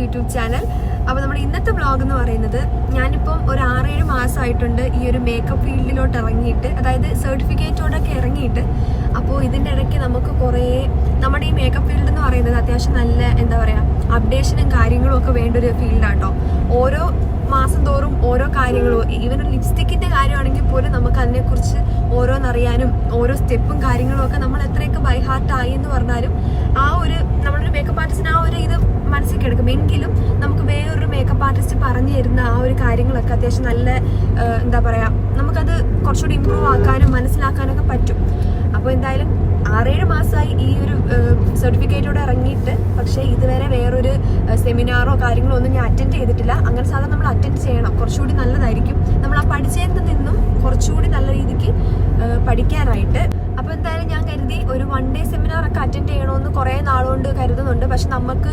YouTube channel. അപ്പോൾ നമ്മുടെ ഇന്നത്തെ വ്ളോഗ് എന്ന് പറയുന്നത് ഞാനിപ്പം ഒരു ആറേഴ് മാസമായിട്ടുണ്ട് ഈ ഒരു മേക്കപ്പ് ഫീൽഡിലോട്ട് ഇറങ്ങിയിട്ട് അതായത് സർട്ടിഫിക്കറ്റോടൊക്കെ ഇറങ്ങിയിട്ട്. അപ്പോൾ ഇതിന്റെ ഇടയ്ക്ക് നമുക്ക് കുറേ നമ്മുടെ ഈ മേക്കപ്പ് ഫീൽഡ് എന്ന് പറയുന്നത് അത്യാവശ്യം നല്ല എന്താ പറയുക അപ്ഡേഷനും കാര്യങ്ങളും ഒക്കെ വേണ്ട ഒരു ഫീൽഡാണ് കേട്ടോ ഓരോ മാസം തോറും ഓരോ കാര്യങ്ങളും ഈവൻ ഒരു ലിപ്സ്റ്റിക്കിന്റെ കാര്യമാണെങ്കിൽ പോലും നമുക്ക് അതിനെക്കുറിച്ച് ഓരോന്നറിയാനും ഓരോ സ്റ്റെപ്പും കാര്യങ്ങളും ഒക്കെ നമ്മൾ എത്രയൊക്കെ ബൈ ഹാർട്ടായി എന്ന് പറഞ്ഞാലും ആ ഒരു നമ്മളൊരു മേക്കപ്പ് ആർട്ടിസ്റ്റിന് ആ ഒരു ഇത് മനസ്സിൽ കിടക്കും എങ്കിലും നമുക്ക് വേറൊരു മേക്കപ്പ് ആർട്ടിസ്റ്റ് പറഞ്ഞു തരുന്ന ആ ഒരു കാര്യങ്ങളൊക്കെ അത്യാവശ്യം നല്ല എന്താ പറയുക നമുക്കത് കുറച്ചുകൂടി ഇമ്പ്രൂവ് ആക്കാനും മനസ്സിലാക്കാനൊക്കെ പറ്റും. അപ്പോൾ എന്തായാലും ആറേഴ് മാസമായി ഈ ഒരു സർട്ടിഫിക്കറ്റോടെ ഇറങ്ങിയിട്ട് പക്ഷേ ഇതുവരെ വേറൊരു സെമിനാറോ കാര്യങ്ങളോ ഒന്നും ഞാൻ അറ്റൻഡ് ചെയ്തിട്ടില്ല. അങ്ങനെ സാധാരണ നമ്മൾ അറ്റൻഡ് ചെയ്യണം. കുറച്ചുകൂടി നല്ലതായിരിക്കും. നമ്മൾ ആ പഠിച്ചതിൽ നിന്നും കുറച്ചുകൂടി നല്ല രീതിക്ക് പഠിക്കാനായിട്ട്. അപ്പോൾ എന്തായാലും ഞാൻ കരുതി ഒരു വൺ ഡേ സെമിനാർ അറ്റൻഡ് ചെയ്യണമെന്ന് കുറേ നാളുകൊണ്ട് കരുതുന്നുണ്ട്. പക്ഷെ നമുക്ക്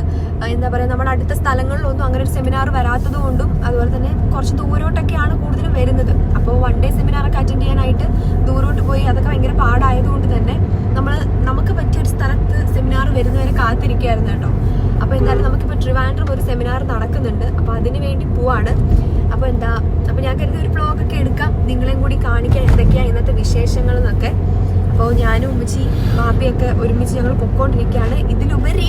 എന്താ പറയുക നമ്മുടെ അടുത്ത സ്ഥലങ്ങളിലൊന്നും അങ്ങനെ ഒരു സെമിനാർ വരാത്തത് കൊണ്ടും അതുപോലെ തന്നെ കുറച്ച് ദൂരോട്ടൊക്കെയാണ് കൂടുതലും വരുന്നത്. അപ്പോൾ വൺ ഡേ സെമിനാറൊക്കെ അറ്റൻഡ് ചെയ്യാനായിട്ട് ദൂരോട്ട് പോയി അതൊക്കെ ഭയങ്കര പാടായതുകൊണ്ട് തന്നെ നമ്മൾ നമുക്ക് പറ്റിയ ഒരു സ്ഥലത്ത് സെമിനാർ വരുന്നവരെ കാത്തിരിക്കുകയായിരുന്നു കേട്ടോ. അപ്പോൾ എന്തായാലും നമുക്കിപ്പോൾ ട്രിവാൻഡ്രം ഒരു സെമിനാർ നടക്കുന്നുണ്ട്. അപ്പോൾ അതിന് വേണ്ടി പോവാണ്. അപ്പോൾ എന്താ അപ്പോൾ ഞാൻ കരുതി ഒരു വ്ളോഗൊക്കെ എടുക്കാം. നിങ്ങളെയും കൂടി കാണിക്കാൻ എന്തൊക്കെയാണ് ഇന്നത്തെ വിശേഷങ്ങൾ എന്നൊക്കെ അപ്പോൾ ഞാനും ഉമ്മച്ചി ബാപ്പിയൊക്കെ ഒരുമിച്ച് ഞങ്ങൾ പൊക്കോണ്ടിരിക്കുകയാണ്. ഇതിലുപരി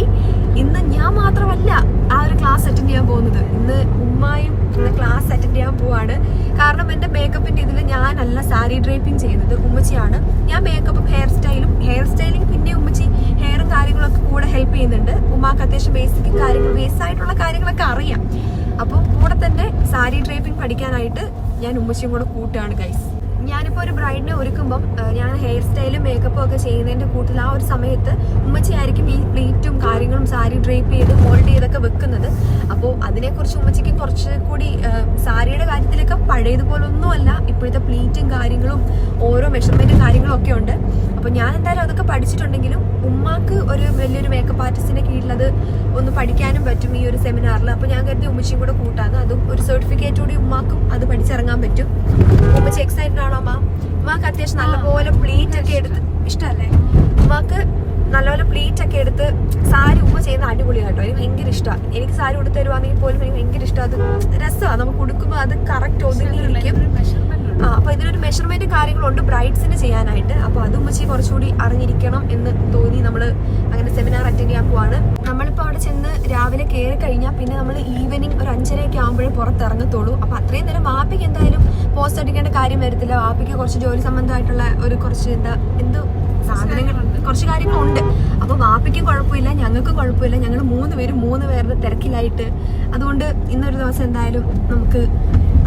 ഇന്ന് ഞാൻ മാത്രമല്ല ആ ഒരു ക്ലാസ് അറ്റൻഡ് ചെയ്യാൻ പോകുന്നത്. ഇന്ന് ഉമ്മായും ഇന്ന് ക്ലാസ് അറ്റൻഡ് ചെയ്യാൻ പോവാണ്. കാരണം എന്റെ മേക്കപ്പിന്റെ ഇതിൽ ഞാനല്ല സാരി ഡ്രേപ്പിംഗ് ചെയ്യുന്നത് ഉമ്മച്ചിയാണ്. ഞാൻ മേക്കപ്പും ഹെയർ സ്റ്റൈലും ഹെയർ സ്റ്റൈലിംഗ് പിന്നെ ഉമ്മച്ചി ഹെയറും കാര്യങ്ങളൊക്കെ കൂടെ ഹെൽപ്പ് ചെയ്യുന്നുണ്ട്. ഉമ്മാക്ക് അത്യാവശ്യം ബേസിക് കാര്യങ്ങൾ ബേസ് ആയിട്ടുള്ള കാര്യങ്ങളൊക്കെ അറിയാം. അപ്പോൾ കൂടെ തന്നെ സാരി ഡ്രേപ്പിംഗ് പഠിക്കാനായിട്ട് ഞാൻ ഉമ്മച്ചിയും കൂടെ കൂട്ടുകയാണ് ഗൈസ് ഞാനിപ്പോൾ ഒരു ബ്രൈഡിനെ ഒരുക്കുമ്പം ഞാൻ ഹെയർ സ്റ്റൈലും മേക്കപ്പും ഒക്കെ ചെയ്യുന്നതിന്റെ കൂട്ടിൽ ആ ഒരു സമയത്ത് ഉമ്മച്ചിയായിരിക്കും ഈ പ്ലീറ്റും കാര്യങ്ങളും സാരി ഡ്രേപ്പ് ചെയ്ത് ഹോൾഡ് ചെയ്തൊക്കെ വെക്കുന്നത്. അപ്പോൾ അതിനെക്കുറിച്ച് ഉമ്മച്ചിക്ക് കുറച്ച് കൂടി സാരിയുടെ കാര്യത്തിലൊക്കെ പഴയതുപോലൊന്നും അല്ല. ഇപ്പോഴത്തെ പ്ലീറ്റും കാര്യങ്ങളും ഓരോ മെഷർമെന്റും കാര്യങ്ങളും ഒക്കെ ഉണ്ട്. അപ്പോൾ ഞാൻ എന്തായാലും അതൊക്കെ പഠിച്ചിട്ടുണ്ടെങ്കിലും ഉമ്മാക്ക് ഒരു വലിയൊരു മേക്കപ്പ് ആർട്ടിസ്റ്റിന്റെ കീഴിലത് ഒന്ന് പഠിക്കാനും പറ്റും ഈ ഒരു സെമിനാറിൽ അപ്പോൾ ഞാൻ കരുതി ഉമ്മച്ചിയും കൂടെ കൂട്ടാന്ന്. അതും ഒരു സർട്ടിഫിക്കറ്റ് കൂടി ഉമ്മാക്കും അത് പഠിച്ചിറങ്ങാൻ പറ്റും. ഉമ്മച്ചി എക്സൈറ്റഡ് ആണോ? അമ്മ ഉമ്മാക്ക് അത്യാവശ്യം നല്ലപോലെ പ്ലീറ്റ് ഒക്കെ എടുത്ത് ഇഷ്ടമല്ലേ ഉമ്മാക്ക് നല്ലപോലെ പ്ലീറ്റ് ഒക്കെ എടുത്ത് സാരി ഉമ്മ ചെയ്യുന്ന അടിപൊളി കേട്ടോ. എനിക്ക് ഭയങ്കര ഇഷ്ടമാണ് എനിക്ക് സാരി കൊടുത്തു തരുവാണെങ്കിൽ പോലും എനിക്ക് ഭയങ്കര ഇഷ്ടം. അത് രസമാണ്. നമുക്ക് കൊടുക്കുമ്പോൾ അത് കറക്റ്റ് ഒതുങ്ങിയിരിക്കും അപ്പൊ ഇതിനൊരു മെഷർമെന്റ് കാര്യങ്ങളുണ്ട് ബ്രൈഡ്സിന് ചെയ്യാനായിട്ട്. അപ്പൊ അതും വെച്ച് കുറച്ചുകൂടി അറിഞ്ഞിരിക്കണം എന്ന് തോന്നി നമ്മൾ അങ്ങനെ സെമിനാർ അറ്റൻഡ് ചെയ്യാൻ പോവാണ്. അവിടെ ചെന്ന് രാവിലെ കയറി കഴിഞ്ഞാൽ പിന്നെ നമ്മൾ ഈവനിങ് ഒരു അഞ്ചരയൊക്കെ ആകുമ്പോഴേ പുറത്തിറങ്ങത്തുള്ളൂ. അപ്പൊ അത്രയും നേരം വാപ്പിക്ക് എന്തായാലും പോസ്റ്റ് അടിക്കേണ്ട കാര്യം വരത്തില്ല. വാപ്പിക്ക് കുറച്ച് ജോലി സംബന്ധമായിട്ടുള്ള ഒരു കുറച്ച് എന്താ എന്തോ സാധനങ്ങൾ കുറച്ച് കാര്യങ്ങളുണ്ട്. അപ്പൊ വാപ്പിക്ക് കുഴപ്പമില്ല ഞങ്ങൾക്ക് കുഴപ്പമില്ല. ഞങ്ങൾ മൂന്ന് പേരും മൂന്ന് പേരുടെ തിരക്കിലായിട്ട്. അതുകൊണ്ട് ഇന്നൊരു ദിവസം എന്തായാലും നമുക്ക്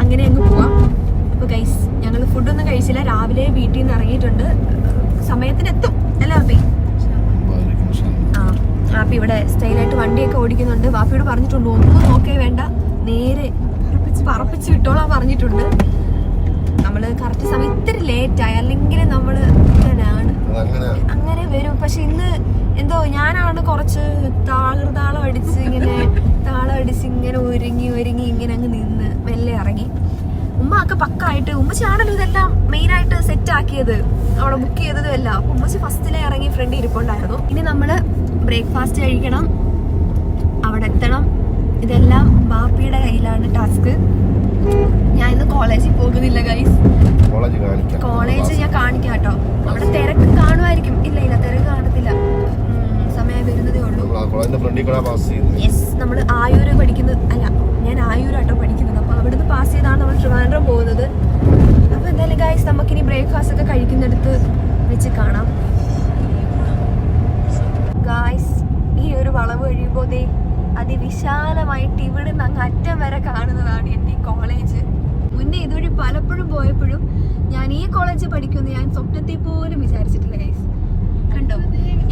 അങ്ങനെ അങ്ങ് പോവാം. അപ്പോൾ ഗൈസ് ഞങ്ങൾ ഫുഡൊന്നും കഴിച്ചില്ല. രാവിലെ വീട്ടിൽ നിന്ന് ഇറങ്ങിയിട്ടുണ്ട്. സമയത്തിന് എത്തും അല്ലേ വാപ്പി? ആ ഹാപ്പി ഇവിടെ സ്റ്റൈലായിട്ട് വണ്ടിയൊക്കെ ഓടിക്കുന്നുണ്ട്. വാപ്പിയോട് പറഞ്ഞിട്ടുണ്ട് ഒന്നും നോക്കേ വേണ്ട. നേരെ പറപ്പിച്ച് വിട്ടോളാൻ പറഞ്ഞിട്ടുണ്ട്. നമ്മൾ കറക്റ്റ് സമയം ഇത്തിരി ലേറ്റായി അല്ലെങ്കിൽ നമ്മൾ ഇങ്ങനെയാണ് അങ്ങനെ വരും. പക്ഷെ ഇന്ന് എന്തോ ഞാനാണ് കുറച്ച് താളം അടിച്ച് ഇങ്ങനെ താളം അടിച്ച് ഇങ്ങനെ ഒരുങ്ങി ഒരുങ്ങി ഇങ്ങനെ അങ്ങ് നിന്ന് മെല്ലെ ഇറങ്ങി. ഉമ്മ ഒക്കെ പക്കായിട്ട് ഉമ്മച്ചാണല്ലോ ഇതെല്ലാം മെയിൻ ആയിട്ട് സെറ്റ് ആക്കിയത് അവിടെ ബുക്ക് ചെയ്തതും എല്ലാം. അപ്പൊ ഉമ്മച്ചി ഫസ്റ്റിലെ ഇറങ്ങി ഫ്രണ്ട് ഇരിപ്പുണ്ടായിരുന്നു. ഇനി നമ്മൾ ബ്രേക്ക്ഫാസ്റ്റ് കഴിക്കണം അവിടെ എത്തണം. ഇതെല്ലാം ബാപ്പിയുടെ കയ്യിലാണ് ടാസ്ക് ഞാൻ ഇന്ന് കോളേജിൽ പോകുന്നില്ല ഗൈസ് കോളേജ് ഞാൻ കാണിക്കാം കേട്ടോ. അവിടെ തിരക്ക് കാണുമായിരിക്കും. ഇല്ല ഇല്ല തിരക്ക് കാണത്തില്ല. സമയം വരുന്നതേ ഉള്ളൂ. യെസ് നമ്മൾ ആയൂര് പഠിക്കുന്നത് അല്ല ഞാൻ ആയൂരാട്ടോ പഠിക്കുന്നത്. അവിടുന്ന് പാസ് ചെയ്താണ് നമ്മൾ ട്രിവാൻഡ്രം പോകുന്നത്. അപ്പോൾ എന്തായാലും ഗൈസ് നമുക്കിനി ബ്രേക്ക്ഫാസ്റ്റ് ഒക്കെ കഴിക്കുന്നിടത്ത് വെച്ച് കാണാം. ഗായ്സ് ഈ ഒരു വളവ് കഴിയുമ്പോൾ ദേ അതിവിശാലമായിട്ട് ഇവിടെ നിന്ന് അങ്ങ് അറ്റം വരെ കാണുന്നതാണ് എന്റെ ഈ കോളേജ് മുന്നേ ഇതുവഴി പലപ്പോഴും പോയപ്പോഴും ഞാൻ ഈ കോളേജ് പഠിക്കുമെന്ന് ഞാൻ സ്വപ്നത്തിൽ പോലും വിചാരിച്ചിട്ടില്ല ഗൈസ് കണ്ടോ?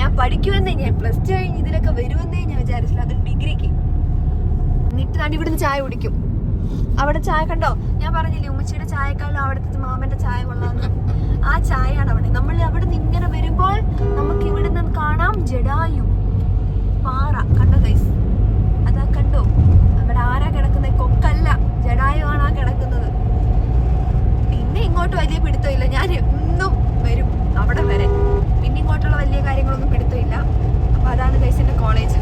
ഞാൻ പഠിക്കുമെന്നേ ഞാൻ പ്ലസ് ടു കഴിഞ്ഞ് ഇതിലൊക്കെ വരുമെന്നേ ഞാൻ വിചാരിച്ചില്ല അത് ഡിഗ്രിക്ക്. എന്നിട്ട് ഞാൻ ഇവിടുന്ന് ചായ കുടിക്കും. അവിടെ ചായ കണ്ടോ? ഞാൻ പറഞ്ഞില്ലേ ഉമ്മച്ചിയുടെ ചായക്കാളും അവിടുത്തെ മാമന്റെ ചായ കൊള്ളാന്ന്. ആ ചായയാണ് അവിടെ. നമ്മൾ അവിടെ നിന്ന് ഇങ്ങനെ വരുമ്പോൾ നമുക്ക് ഇവിടെ നിന്ന് കാണാം ജഡായു. പാറ. കണ്ടോ കൈസ് അതാ കണ്ടോ? അവിടെ ആരാ കിടക്കുന്നത് കൊക്കല്ല. ജഡായു ആണ് ആ കിടക്കുന്നത് പിന്നെ ഇങ്ങോട്ട് വലിയ പിടുത്തമില്ല ഞാൻ എന്നും വരും അവിടെ വരെ പിന്നെ ഇങ്ങോട്ടുള്ള വലിയ കാര്യങ്ങളൊന്നും പിടുത്തമില്ല അപ്പൊ അതാണ് ഗൈസ് എന്റെ കോളേജ്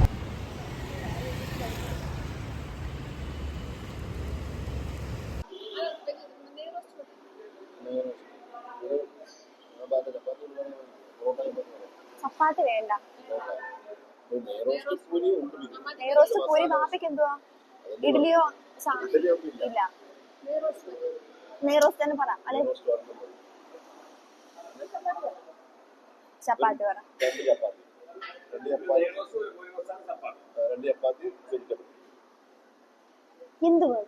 ചപ്പാത്തി വേണ്ട. നെയ്റോസ്റ്റ് പൂരി ബാപ്പയ്ക്ക് എന്തുവാ? ഇഡ്ഡലിയോ ഇല്ല. നെയ്റോസ്റ്റ് തന്നെ പറ. അല്ലെ? ചപ്പാത്തി പറ. എന്തുവാ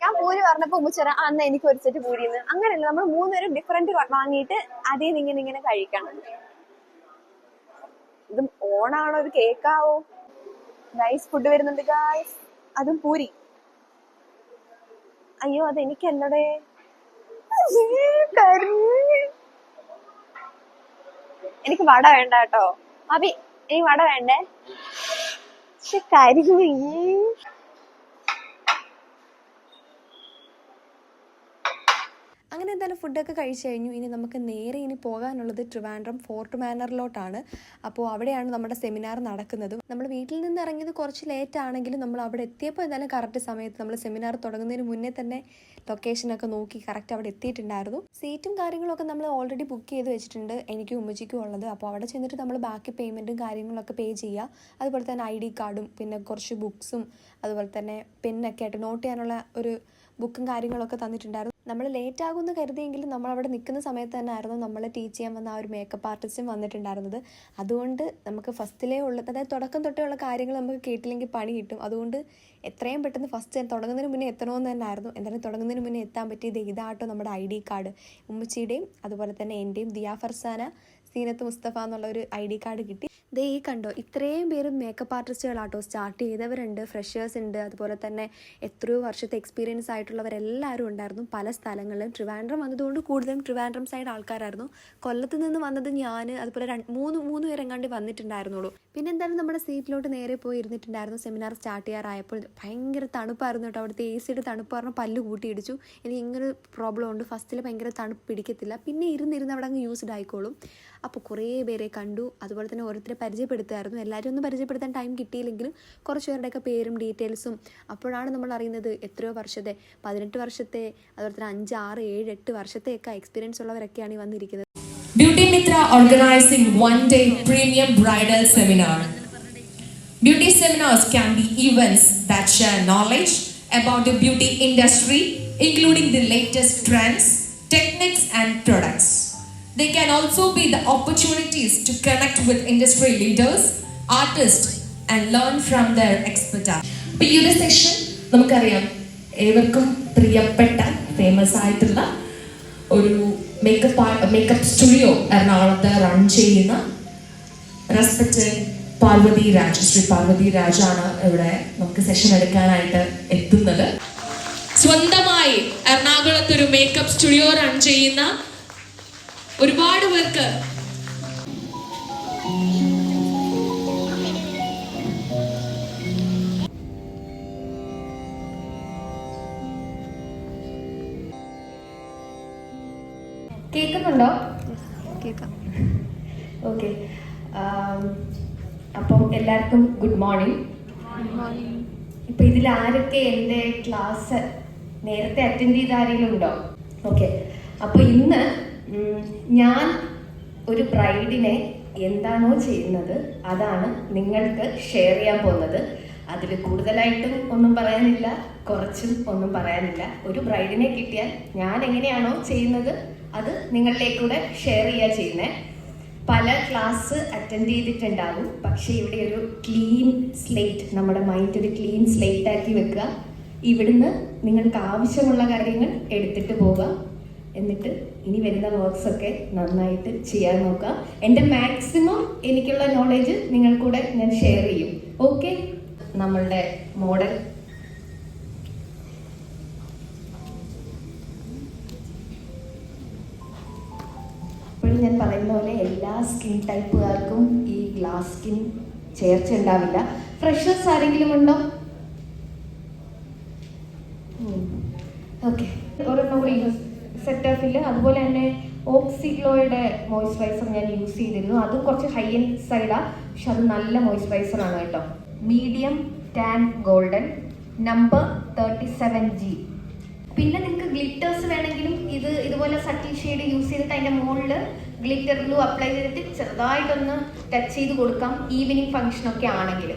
ഞാൻ പൂരി പറഞ്ഞപ്പോ ഉമ്മച്ചറ അന്ന് എനിക്ക് ഒരു സെറ്റ് പൂരിന്ന് അങ്ങനെയല്ല നമ്മൾ മൂന്നുപേരും ഡിഫറെന്റ് വാങ്ങിയിട്ട് അതിൽ നിന്ന് ഇങ്ങനെ ഇങ്ങനെ കഴിക്കണം. ഇത് ഓണാണോ? ഇത് കേക്കാവോ? നൈസ് ഫുഡ് വരുന്നുണ്ട് ഗായ്സ് അതും പൂരി. അയ്യോ അത് എനിക്കല്ലടേ. എനിക്ക് വട വേണ്ട കേട്ടോ. അഭി എനിക്ക് വട വേണ്ടേ? പക്ഷെ അങ്ങനെ എന്തായാലും ഫുഡൊക്കെ കഴിച്ചു കഴിഞ്ഞു. ഇനി നമുക്ക് നേരെ ഇനി പോകാനുള്ളത് ട്രിവാൻഡ്രം ഫോർട്ട് മാനറിലോട്ടാണ്. അപ്പോൾ അവിടെയാണ് നമ്മുടെ സെമിനാർ നടക്കുന്നത്. നമ്മൾ വീട്ടിൽ നിന്ന് ഇറങ്ങിയത് കുറച്ച് ലേറ്റ് ആണെങ്കിലും നമ്മൾ അവിടെ എത്തിയപ്പോൾ എന്തായാലും കറക്റ്റ് സമയത്ത് നമ്മൾ സെമിനാർ തുടങ്ങുന്നതിന് മുന്നേ തന്നെ ലൊക്കേഷനൊക്കെ നോക്കി കറക്റ്റ് അവിടെ എത്തിയിട്ടുണ്ടായിരുന്നു. സീറ്റും കാര്യങ്ങളൊക്കെ നമ്മൾ ഓൾറെഡി ബുക്ക് ചെയ്ത് വെച്ചിട്ടുണ്ട്. എനിക്ക് ഉമ്മച്ചിക്കും ഉള്ളത്. അപ്പോൾ അവിടെ ചെന്നിട്ട് നമ്മൾ ബാക്കി പേയ്മെന്റും കാര്യങ്ങളൊക്കെ പേ ചെയ്യുക. അതുപോലെ തന്നെ ഐ ഡി കാർഡും പിന്നെ കുറച്ച് ബുക്സും അതുപോലെ തന്നെ പെന്നൊക്കെ ആയിട്ട് നോട്ട് ചെയ്യാനുള്ള ഒരു ബുക്കും കാര്യങ്ങളൊക്കെ തന്നിട്ടുണ്ടായിരുന്നു. നമ്മൾ ലേറ്റ് ആകുമെന്ന് കരുതിയെങ്കിലും നമ്മൾ അവിടെ നിൽക്കുന്ന സമയത്ത് തന്നെ ആയിരുന്നു നമ്മളെ ടീച്ച് ചെയ്യാൻ വന്ന ആ ഒരു മേക്കപ്പ് ആർട്ടിസ്റ്റും വന്നിട്ടുണ്ടായിരുന്നത്. അതുകൊണ്ട് നമുക്ക് ഫസ്റ്റിലേ ഉള്ള അതായത് തുടക്കം തൊട്ടേ ഉള്ള കാര്യങ്ങൾ നമുക്ക് കേട്ടില്ലെങ്കിൽ പണി കിട്ടും. അതുകൊണ്ട് എത്രയും പെട്ടെന്ന് ഫസ്റ്റ് തുടങ്ങുന്നതിന് മുന്നേ എത്തണമെന്ന് തന്നെ ആയിരുന്നു. എന്തായാലും തുടങ്ങുന്നതിന് മുന്നേ എത്താൻ പറ്റിയത് ഇതാട്ടോ നമ്മുടെ ഐ ഡി കാർഡ്. ഉമ്മച്ചിയുടെയും അതുപോലെ തന്നെ എന്റെയും ദിയാ ഫർസാന സീനത്ത് മുസ്തഫ എന്നുള്ള ഒരു ഐ ഡി കാർഡ് കിട്ടി. ദേ ഈ കണ്ടോ ഇത്രയും പേരും മേക്കപ്പ് ആർട്ടിസ്റ്റുകളാട്ടോ സ്റ്റാർട്ട് ചെയ്തവരുണ്ട് ഫ്രഷേഴ്സ് ഉണ്ട്. അതുപോലെ തന്നെ എത്രയോ വർഷത്തെ എക്സ്പീരിയൻസ് ആയിട്ടുള്ളവരെല്ലാവരും ഉണ്ടായിരുന്നു. പല സ്ഥലങ്ങളിലും ട്രിവാൻഡ്രം വന്നതുകൊണ്ട് കൂടുതലും ട്രിവാൻഡ്രം സൈഡ് ആൾക്കാരായിരുന്നു. കൊല്ലത്ത് നിന്ന് വന്നത് ഞാൻ അതുപോലെ മൂന്ന് മൂന്ന് പേരെങ്ങാണ്ട് വന്നിട്ടുണ്ടായിരുന്നുള്ളൂ. പിന്നെ എന്തായാലും നമ്മുടെ സീറ്റിലോട്ട് നേരെ പോയി ഇരുന്നിട്ടുണ്ടായിരുന്നു. സെമിനാർ സ്റ്റാർട്ട് ചെയ്യാറായപ്പോൾ ഭയങ്കര തണുപ്പായിരുന്നു കേട്ടോ. അവിടുത്തെ എ സിയുടെ തണുപ്പ് പറഞ്ഞാൽ പല്ല് കൂട്ടിയിടിച്ചു എനിക്ക് ഇങ്ങനെ പ്രോബ്ലം ഉണ്ട്. ഫസ്റ്റിൽ ഭയങ്കര തണുപ്പ് പിടിക്കത്തില്ല. പിന്നെ ഇരുന്നിരുന്ന് അവിടെ അങ്ങ് യൂസ്ഡ് ആയിക്കോളും. അപ്പോൾ കുറേ പേരെ കണ്ടു. അതുപോലെ തന്നെ ഓരോരുത്തരെ പരിചയപ്പെടുത്തുമായിരുന്നു. എല്ലാവരും ഒന്നും പരിചയപ്പെടുത്താൻ ടൈം കിട്ടിയില്ലെങ്കിലും കുറച്ച് പേരുടെയൊക്കെ പേരും ഡീറ്റെയിൽസും അപ്പോഴാണ് നമ്മൾ അറിയുന്നത് എത്രയോ വർഷത്തെ പതിനെട്ട് വർഷത്തെ അതുപോലെ തന്നെ അഞ്ച് ആറ് ഏഴ് എട്ട് വർഷത്തെയൊക്കെ എക്സ്പീരിയൻസ് ഉള്ളവരൊക്കെയാണ് ഈ വന്നിരിക്കുന്നത്. Beauty Mitra organising one day premium bridal seminar beauty seminars can be events that share knowledge about the beauty industry including the latest trends techniques, and products. They can also be the opportunities to connect with industry leaders, artists, and learn from their expertise. ഇപ്പൊ ഈ ഒരു session നമുക്കറിയാം ഏവർക്കും പ്രിയപ്പെട്ട famous ആയിട്ടുള്ള ഒരു makeup makeup studio എറണാകുളത്ത് run ചെയ്യുന്ന റെസ്പെക്റ്റഡ് പാർവതി രാജ് ശ്രീ പാർവതി രാജാണ് ഇവിടെ നമുക്ക് സെഷൻ എടുക്കാനായിട്ട് എത്തുന്നത് സ്വന്തമായി എറണാകുളത്ത് ഒരു മേക്കപ്പ് സ്റ്റുഡിയോ റൺ ചെയ്യുന്ന ഒരുപാട് പേർക്ക്. കേൾക്കുന്നുണ്ടോ കേൾക്കാം ഓക്കെ. അപ്പം എല്ലാവർക്കും ഗുഡ് മോർണിംഗ്. ഇപ്പൊ ഇതിൽ ആരൊക്കെ എന്റെ ക്ലാസ് നേരത്തെ അറ്റൻഡ് ചെയ്ത ആരെങ്കിലും ഉണ്ടോ? ഓക്കെ. അപ്പൊ ഇന്ന് ഞാൻ ഒരു ബ്രൈഡിനെ എന്താണോ ചെയ്യുന്നത് അതാണ് നിങ്ങൾക്ക് ഷെയർ ചെയ്യാൻ പോകുന്നത്. അതിൽ കൂടുതലായിട്ടും ഒന്നും പറയാനില്ല കുറച്ചും ഒന്നും പറയാനില്ല. ഒരു ബ്രൈഡിനെ കിട്ടിയാൽ ഞാൻ എങ്ങനെയാണോ ചെയ്യുന്നത് അത് നിങ്ങളിലേക്കൂടെ ഷെയർ ചെയ്യുക ചെയ്യുന്നത് പല ക്ലാസ് അറ്റൻഡ് ചെയ്തിട്ടുണ്ടാകും പക്ഷേ ഇവിടെ ഒരു ക്ലീൻ സ്ലേറ്റ് നമ്മുടെ മൈൻഡ് ഒരു ക്ലീൻ സ്ലേറ്റ് ആക്കി വെക്കുക. ഇവിടുന്ന് നിങ്ങൾക്ക് ആവശ്യമുള്ള കാര്യങ്ങൾ എടുത്തിട്ട് പോവുക എന്നിട്ട് ഇനി വരുന്ന വർക്ക്സ് ഒക്കെ നന്നായിട്ട് ചെയ്യാൻ നോക്കുക എന്റെ മാക്സിമം എനിക്കുള്ള നോളേജ് നിങ്ങൾക്കൂടെ ഞാൻ ഷെയർ ചെയ്യും. ഓക്കെ നമ്മളുടെ മോഡൽ ഇപ്പോഴും ഞാൻ പറയുന്ന പോലെ എല്ലാ സ്കിൻ ടൈപ്പുകാർക്കും ഈ ഗ്ലാസ് സ്കിൻ ചേർച്ച ഉണ്ടാവില്ല. ഫ്രഷേഴ്സ് ആരെങ്കിലും ഉണ്ടോ? ഓക്കെ ഓരോ കൂടി സെറ്റാഫിൽ. അതുപോലെ തന്നെ ഓക്സിഗ്ലോയുടെ മോയ്സ്ചറൈസർ ഞാൻ യൂസ് ചെയ്തിരുന്നു. അതും കുറച്ച് ഹൈ എൻഡ് സൈഡാണ് പക്ഷെ അത് നല്ല മോയ്സ്ചറൈസർ ആണ് കേട്ടോ. Medium tan golden number thirty seven G പിന്നെ നിങ്ങൾക്ക് ഗ്ലിറ്റേഴ്സ് വേണമെങ്കിലും ഇത് ഇതുപോലെ സട്ടിൽ ഷെയ്ഡ് യൂസ് ചെയ്തിട്ട് അതിന്റെ മുകളിൽ ഗ്ലിറ്റർ ഗ്ലൂ അപ്ലൈ ചെയ്തിട്ട് ചെറുതായിട്ടൊന്ന് ടച്ച് ചെയ്ത് കൊടുക്കാം. ഈവനിങ് ഫംഗ്ഷനൊക്കെ ആണെങ്കിൽ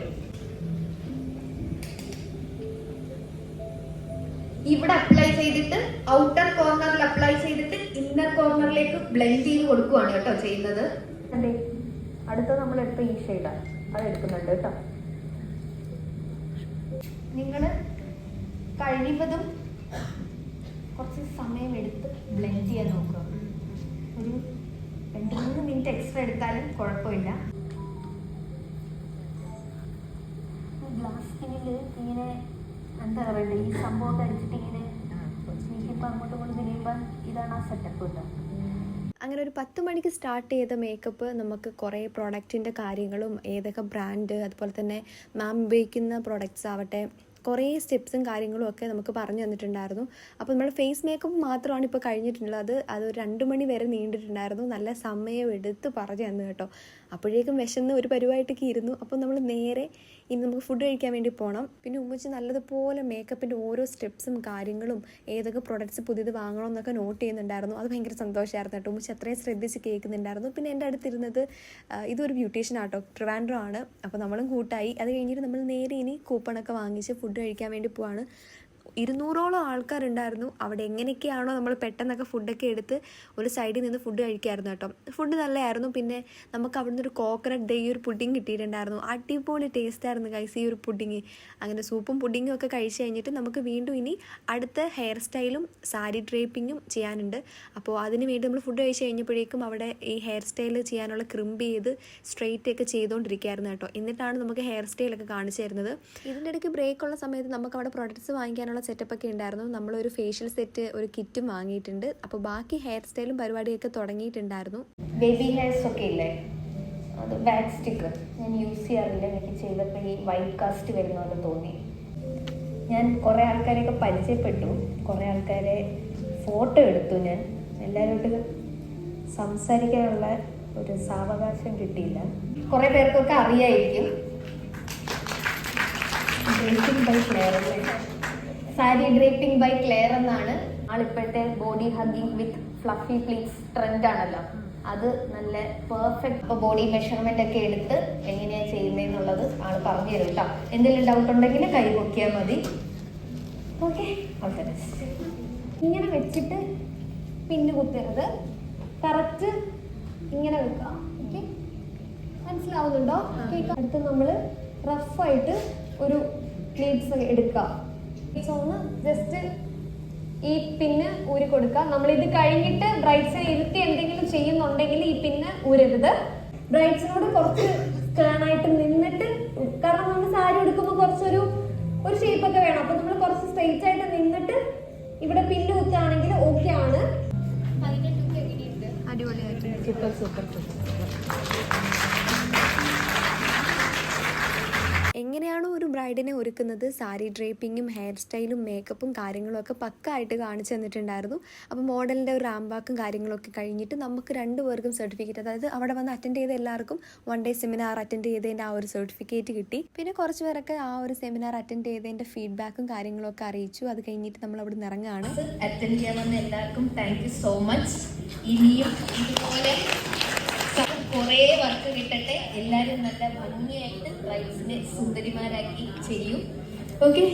ഇവിടെ അപ്ലൈ ചെയ്തിട്ട് ഔട്ടർ കോർണറിൽ അപ്ലൈ ചെയ്തിട്ട് ഇന്നർ കോർണറിലേക്ക് ബ്ലെൻഡ് ചെയ്ത് കൊടുക്കുവാണ് കേട്ടോ ചെയ്യുന്നത്. അതെ. അടുത്ത നമ്മൾ എടുത്ത ഈ ഷെയ്ഡാണ് അത് എടുക്കുന്നുണ്ട് കേട്ടോ. നിങ്ങൾ കഴിവതും കുറച്ച് സമയം എടുത്ത് ബ്ലെൻഡ് ചെയ്യാൻ നോക്കുക. ഒരു രണ്ട് മൂന്ന് മിനിറ്റ് എക്സ്ട്രാ എടുത്താലും കുഴപ്പമില്ല. ഗ്ലാസ് സ്കിന്നിൽ ഇങ്ങനെ എന്താ പറയണ്ടേ? ഈ സംഭവം അടിച്ചിട്ട് ഇങ്ങനെ എനിക്കിപ്പോൾ അങ്ങോട്ടും ഇങ്ങോട്ടും തിരിയുമ്പോൾ ഇതാണ് ആ സെറ്റപ്പ് കേട്ടോ അങ്ങനെ ഒരു പത്ത് മണിക്ക് സ്റ്റാർട്ട് ചെയ്ത മേക്കപ്പ് നമുക്ക് കുറേ പ്രോഡക്റ്റിന്റെ കാര്യങ്ങളും ഏതൊക്കെ ബ്രാൻഡ് അതുപോലെ തന്നെ മാം ഉപയോഗിക്കുന്ന പ്രോഡക്റ്റ്സ് ആവട്ടെ കുറേ സ്റ്റെപ്സും കാര്യങ്ങളും ഒക്കെ നമുക്ക് പറഞ്ഞു തന്നിട്ടുണ്ടായിരുന്നു. അപ്പോൾ നമ്മൾ ഫേസ് മേക്കപ്പ് മാത്രമാണ് ഇപ്പോൾ കഴിഞ്ഞിട്ടുള്ളത്. അത് രണ്ട് മണി വരെ നീണ്ടിട്ടുണ്ടായിരുന്നു. നല്ല സമയം എടുത്ത് പറഞ്ഞു തന്നു കേട്ടോ. അപ്പോഴേക്കും വിശന്ന് ഒരു പരിപാടിയൊക്കെ ഇരുന്നു. അപ്പോൾ നമ്മൾ നേരെ ഇനി നമുക്ക് ഫുഡ് കഴിക്കാൻ വേണ്ടി പോകണം പിന്നെ ഉമ്മച്ചി നല്ലതുപോലെ മേക്കപ്പിന്റെ ഓരോ സ്റ്റെപ്സും കാര്യങ്ങളും ഏതൊക്കെ പ്രൊഡക്ട്സ് പുതിയത് വാങ്ങണം എന്നൊക്കെ നോട്ട് ചെയ്യുന്നുണ്ടായിരുന്നു. അത് ഭയങ്കര സന്തോഷമായിരുന്നു കേട്ടോ. ഉമ്മച്ചി അത്രയും ശ്രദ്ധിച്ച് കേൾക്കുന്നുണ്ടായിരുന്നു. പിന്നെ എന്റെ അടുത്തിരുന്നത് ഇതൊരു ബ്യൂട്ടീഷ്യൻ ആട്ടോ. ട്രിവാൻഡ്രോ ആണ്. അപ്പോൾ നമ്മളും കൂട്ടായി. അത് കഴിഞ്ഞിട്ട് നമ്മൾ നേരെ ഇനി കൂപ്പണൊക്കെ വാങ്ങിച്ച് ഫുഡ് കഴിക്കാൻ വേണ്ടി പോവാണ്. ഇരുന്നൂറോളം ആൾക്കാരുണ്ടായിരുന്നു. അവിടെ എങ്ങനെയൊക്കെയാണോ നമ്മൾ പെട്ടെന്നൊക്കെ ഫുഡൊക്കെ എടുത്ത് ഒരു സൈഡിൽ നിന്ന് ഫുഡ് കഴിക്കായിരുന്നു കേട്ടോ. ഫുഡ് നല്ലതായിരുന്നു പിന്നെ നമുക്ക് അവിടുന്ന് ഒരു കോക്കനട്ട് ദൈ ഒരു പുഡിങ് കിട്ടിയിട്ടുണ്ടായിരുന്നു. അടിപൊളി ടേസ്റ്റ് ആയിരുന്നു കൈസ് ഈ ഒരു പുഡിങ് അങ്ങനെ സൂപ്പും പുഡിങ്ങും ഒക്കെ കഴിച്ച് കഴിഞ്ഞിട്ട് നമുക്ക് വീണ്ടും ഇനി അടുത്ത ഹെയർ സ്റ്റൈലും സാരി ഡ്രേപ്പിങ്ങും ചെയ്യാനുണ്ട്. അപ്പോൾ അതിന് വേണ്ടി നമ്മൾ ഫുഡ് കഴിച്ച് കഴിഞ്ഞപ്പോഴേക്കും അവിടെ ഈ ഹെയർ സ്റ്റൈൽ ചെയ്യാനുള്ള ക്രിമ്പ് ചെയ്ത് സ്ട്രെയിറ്റ് ഒക്കെ ചെയ്തുകൊണ്ടിരിക്കുകയായിരുന്നു കേട്ടോ. എന്നിട്ടാണ് നമുക്ക് ഹെയർ സ്റ്റൈലൊക്കെ കാണിച്ചു തരുന്നത്. ഇതിന്റെ ഇടയ്ക്ക് ബ്രേക്ക് ഉള്ള സമയത്ത് നമുക്ക് അവിടെ പ്രൊഡക്ട്സ് വാങ്ങിക്കാനുള്ള സെറ്റപ്പ് ഒക്കെ ഉണ്ടായിരുന്നു. നമ്മളൊരു ഫേഷ്യൽ സെറ്റ് ഒരു കിറ്റും വാങ്ങിയിട്ടുണ്ട്. അപ്പോൾ ബാക്കി ഹെയർ സ്റ്റൈലും പരിപാടിയൊക്കെ തുടങ്ങിയിട്ടുണ്ടായിരുന്നു. ബേബി ഹെയർസ് ഒക്കെ ഇല്ലേ? അത് വാക്സ് സ്റ്റിക്ക് ഞാൻ യൂസ് ചെയ്യാറില്ല. എനിക്ക് ചെയ്തപ്പോൾ ഈ വൈറ്റ് കാസ്റ്റ് വരുന്നു പോലെ തോന്നി. ഞാൻ കുറേ ആൾക്കാരെയൊക്കെ പരിചയപ്പെട്ടു. കുറേ ആൾക്കാരെ ഫോട്ടോ എടുത്തു ഞാൻ. എല്ലാവരോട്ടും സംസാരിക്കാനുള്ള ഒരു സാവകാശം കിട്ടിയില്ല. കുറേ പേർക്കൊക്കെ അറിയായിരിക്കും. By sari draping by Claire എന്നാണ് ആളിപ്പോഴത്തെ body hugging with fluffy pleats trend ആണല്ലോ. അത് നല്ല പെർഫെക്റ്റ് ഇപ്പോൾ ബോഡി മെഷർമെന്റ് ഒക്കെ എടുത്ത് എങ്ങനെയാ ചെയ്യുന്നതെന്നുള്ളത് ആൾ പറഞ്ഞു തരും കേട്ടോ എന്തെങ്കിലും ഡൗട്ട് ഉണ്ടെങ്കിൽ കൈ പൊക്കിയാൽ മതി. ഓക്കെ ഇങ്ങനെ വെച്ചിട്ട് പിന്ന് കുത്തരുത്. കറക്റ്റ് ഇങ്ങനെ വെക്കാം ഓക്കെ മനസ്സിലാവുന്നുണ്ടോ? അടുത്ത് നമ്മൾ റഫായിട്ട് ഒരു പ്ലീറ്റ്സ് എടുക്കുക. പ്ലീറ്റ്സ് ഒന്ന് ജസ്റ്റ് ഈ പിന്ന് ഊരി കൊടുക്കുക. നമ്മൾ ഇത് കഴിഞ്ഞിട്ട് ബ്രൈഡ്സിനെ ഇരുത്തി എന്തെങ്കിലും ചെയ്യുന്നുണ്ടെങ്കിൽ ഈ പിന്ന് ഊരരുത്. ബ്രൈറ്റ്സിനോട് കുറച്ച് സ്റ്റാനായിട്ട് നിന്നിട്ട് കാരണം നമ്മൾ സാരി എടുക്കുമ്പോൾ കുറച്ചൊരു ഒരു ഷേപ്പ് ഒക്കെ വേണം. അപ്പൊ നമ്മൾ കുറച്ച് സ്ട്രെയിറ്റ് ആയിട്ട് നിന്നിട്ട് ഇവിടെ പിന്ന് കുത്താണെങ്കിൽ ഓക്കെ ആണ്. അടിപൊളിയായിട്ട്. സൂപ്പർ സൂപ്പർ എങ്ങനെയാണോ ഒരു ബ്രൈഡിനെ ഒരുക്കുന്നത് സാരി ഡ്രേപ്പിങ്ങും ഹെയർ സ്റ്റൈലും മേക്കപ്പും കാര്യങ്ങളും ഒക്കെ പക്കായിട്ട് കാണിച്ചു തന്നിട്ടുണ്ടായിരുന്നു. അപ്പോൾ മോഡലിന്റെ ഒരു റാമ്പാക്കും കാര്യങ്ങളൊക്കെ കഴിഞ്ഞിട്ട് നമുക്ക് രണ്ടുപേർക്കും സർട്ടിഫിക്കറ്റ് അതായത് അവിടെ വന്ന് അറ്റൻഡ് ചെയ്ത എല്ലാവർക്കും വൺ ഡേ സെമിനാർ അറ്റൻഡ് ചെയ്തതിന്റെ ആ ഒരു സർട്ടിഫിക്കറ്റ് കിട്ടി. പിന്നെ കുറച്ച് പേരൊക്കെ ആ ഒരു സെമിനാർ അറ്റൻഡ് ചെയ്തതിന്റെ ഫീഡ്ബാക്കും കാര്യങ്ങളൊക്കെ അറിയിച്ചു. അത് കഴിഞ്ഞിട്ട് നമ്മൾ അവിടെ നിന്ന് ഇറങ്ങുകയാണ് അറ്റൻഡ് ചെയ്യാൻ വന്ന എല്ലാവർക്കും താങ്ക് യു സോ മച്ച് ഇനിയും ഇതുപോലെ കുറേ വർക്ക് കിട്ടട്ടെ. എല്ലാവരും നല്ല ഭംഗിയായിട്ട് ബ്രൈഡ്സിനെ സുന്ദരിമാരാക്കി ചെയ്യും. ഓക്കെ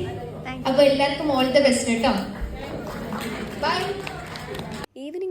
അപ്പൊ എല്ലാവർക്കും ഓൾ ദ ബെസ്റ്റ് കേട്ടോ. ബൈ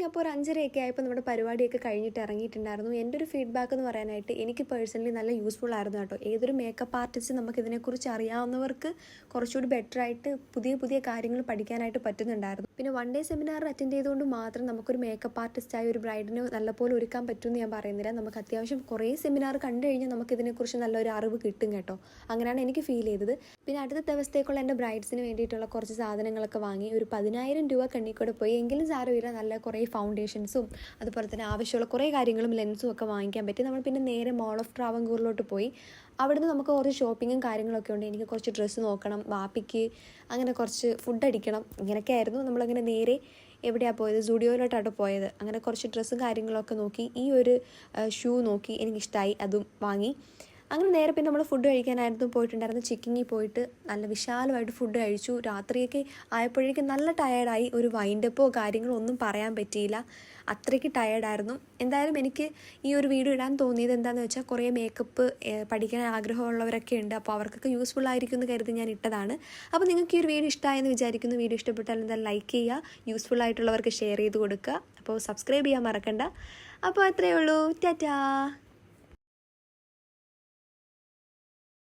അപ്പോൾ ഒരു അഞ്ചരയൊക്കെ ആയപ്പോൾ നമ്മുടെ പരിപാടിയൊക്കെ കഴിഞ്ഞിട്ട് ഇറങ്ങിയിട്ടുണ്ടായിരുന്നു. എന്റെ ഒരു ഫീഡ്ബാക്ക് എന്ന് പറയാനായിട്ട് എനിക്ക് പേഴ്സണലി നല്ല യൂസ്ഫുൾ ആയിരുന്നു കേട്ടോ. ഏതൊരു മേക്കപ്പ് ആർട്ടിസ്റ്റ് നമുക്ക് ഇതിനെക്കുറിച്ച് അറിയാവുന്നവർക്ക് കുറച്ചുകൂടി ബെറ്റർ ആയിട്ട് പുതിയ പുതിയ കാര്യങ്ങൾ പഠിക്കാനായിട്ട് പറ്റുന്നുണ്ടായിരുന്നു. പിന്നെ വൺ ഡേ സെമിനാർ അറ്റൻഡ് ചെയ്തുകൊണ്ട് മാത്രം നമുക്കൊരു മേക്കപ്പ് ആർട്ടിസ്റ്റായ ഒരു ബ്രൈഡിനെ നല്ലപോലെ ഒരുക്കാൻ പറ്റുമെന്ന് ഞാൻ പറയുന്നില്ല. നമുക്ക് അത്യാവശ്യം കുറേ സെമിനാർ കണ്ടു കഴിഞ്ഞാൽ നമുക്ക് ഇതിനെക്കുറിച്ച് നല്ലൊരു അറിവ് കിട്ടും കേട്ടോ. അങ്ങനെയാണ് എനിക്ക് ഫീൽ ചെയ്തത്. പിന്നെ അടുത്ത ദിവസത്തേക്കുള്ള എന്റെ ബ്രൈഡ്സിന് വേണ്ടിയിട്ടുള്ള കുറച്ച് സാധനങ്ങളൊക്കെ വാങ്ങി ഒരു പതിനായിരം രൂപ കണ്ണിക്കൂടെ പോയി. എങ്കിലും സാരമില്ല നല്ല കുറേ ഫൗണ്ടേഷൻസും അതുപോലെ തന്നെ ആവശ്യമുള്ള കുറേ കാര്യങ്ങളും ലെൻസും ഒക്കെ വാങ്ങിക്കാൻ പറ്റി. നമ്മൾ പിന്നെ നേരെ മോൾ ഓഫ് ട്രാവൻകൂറിലോട്ട് പോയി. അവിടുന്ന് നമുക്ക് കുറച്ച് ഷോപ്പിങ്ങും കാര്യങ്ങളൊക്കെ ഉണ്ട്. എനിക്ക് കുറച്ച് ഡ്രസ്സ് നോക്കണം വാപ്പിക്ക് അങ്ങനെ കുറച്ച് ഫുഡ് അടിക്കണം. ഇങ്ങനെയൊക്കെ ആയിരുന്നു. നമ്മളങ്ങനെ നേരെ എവിടെയാണ് പോയത്? സ്റ്റുഡിയോയിലോട്ടാണ് പോയത്. അങ്ങനെ കുറച്ച് ഡ്രസ്സും കാര്യങ്ങളൊക്കെ നോക്കി. ഈ ഒരു ഷൂ നോക്കി എനിക്കിഷ്ടമായി അതും വാങ്ങി. അങ്ങനെ നേരെ പിന്നെ നമ്മൾ ഫുഡ് കഴിക്കാനായിരുന്നു പോയിട്ടുണ്ടായിരുന്നു ചിക്കിങ്ങിൽ പോയിട്ട് നല്ല വിശാലമായിട്ട് ഫുഡ് കഴിച്ചു. രാത്രിയൊക്കെ ആയപ്പോഴേക്കും നല്ല ടയേർഡായി ഒരു വൈൻഡപ്പോ കാര്യങ്ങളോ ഒന്നും പറയാൻ പറ്റിയില്ല. അത്രയ്ക്ക് ടയേർഡായിരുന്നു എന്തായാലും എനിക്ക് ഈ ഒരു വീഡിയോ ഇടാൻ തോന്നിയത് എന്താണെന്ന് വെച്ചാൽ കുറേ മേക്കപ്പ് പഠിക്കാൻ ആഗ്രഹമുള്ളവരൊക്കെ ഉണ്ട്. അപ്പോൾ അവർക്കൊക്കെ യൂസ്ഫുൾ ആയിരിക്കും എന്ന് കരുതി ഞാൻ ഇട്ടതാണ്. അപ്പോൾ നിങ്ങൾക്ക് ഈ ഒരു വീഡിയോ ഇഷ്ടമായെന്ന് വിചാരിക്കുന്നു. വീഡിയോ ഇഷ്ടപ്പെട്ടാൽ എന്തായാലും ലൈക്ക് ചെയ്യുക. യൂസ്ഫുൾ ആയിട്ടുള്ളവർക്ക് ഷെയർ ചെയ്ത് കൊടുക്കുക. അപ്പോൾ സബ്സ്ക്രൈബ് ചെയ്യാൻ മറക്കണ്ട. അപ്പോൾ അത്രയേ ഉള്ളൂ. ടാറ്റാ.